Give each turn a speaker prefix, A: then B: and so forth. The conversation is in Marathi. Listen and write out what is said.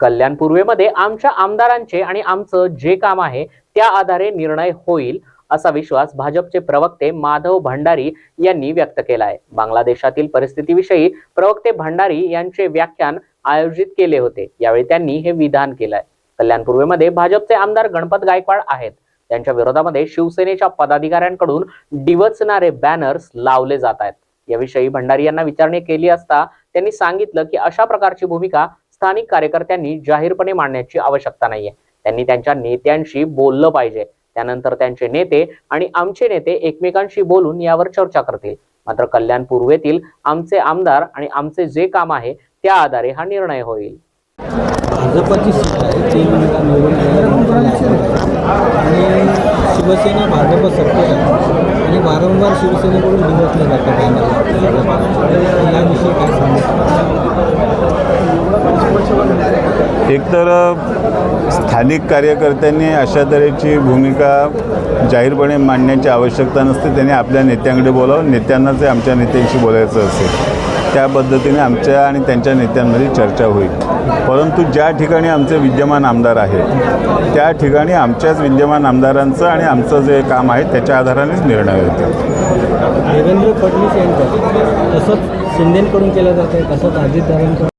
A: कल्याण पूर्वेमध्ये आमच्या आमदारांचे आणि आमचं जे काम आहे त्या आधारे निर्णय होईल असा विश्वास भाजपचे प्रवक्ते माधव भंडारी यांनी व्यक्त केला आहे बांगलादेशातील परिस्थितीविषयी प्रवक्ते भंडारी यांचे व्याख्यान आयोजित केले होते. यावेळी त्यांनी हे विधान केलंय. कल्याण पूर्वेमध्ये भाजपचे आमदार गणपत गायकवाड आहेत. त्यांच्या विरोधामध्ये शिवसेनेच्या पदाधिकाऱ्यांकडून डिवचणारे बॅनर्स लावले जात आहेत. याविषयी भंडारी यांना विचारणी केली असता त्यांनी सांगितलं की अशा प्रकारची भूमिका स्थानिक कार्यकर्त्यांनी जाहीरपणे मांडण्याची आवश्यकता नाहीये. त्यांनी त्यांच्या नेत्यांशी बोललं पाहिजे. त्यानंतर त्यांचे नेते आणि आमचे नेते एकमेकांशी बोलून यावर चर्चा करतील. मात्र कल्याण पूर्वेतील आमचे आमदार आणि आमचे जे काम आहे त्या आधारे हा निर्णय होईल.
B: भाजपची सीट आहे तीन म्हणजे निवडून आणि शिवसेना भाजप सत्तेत आहे. आणि वारंवार शिवसेनेकडून दिवसलं जातं
C: एकतर स्थानिक कार्यकर्त्यांनी अशा तऱ्हेची भूमिका जाहीरपणे मांडण्याची आवश्यकता नसते. त्यांनी आपल्या नेत्यांकडे बोलावं. नेत्यांना जे आमच्या नेत्यांशी बोलायचं असेल त्या पद्धतीने आमच्या आणि त्यांच्या नेत्यांमध्ये चर्चा होईल. परंतु ज्या ठिकाणी आमचे विद्यमान आमदार आहेत त्या ठिकाणी आमच्याच विद्यमान आमदारांचं आणि आमचं जे काम आहे त्याच्या आधारानेच निर्णय होतो
B: देवेंद्र फडणवीस यांचा तसंच शिंदेकडून केलं जातं तसंच अजितदारांचं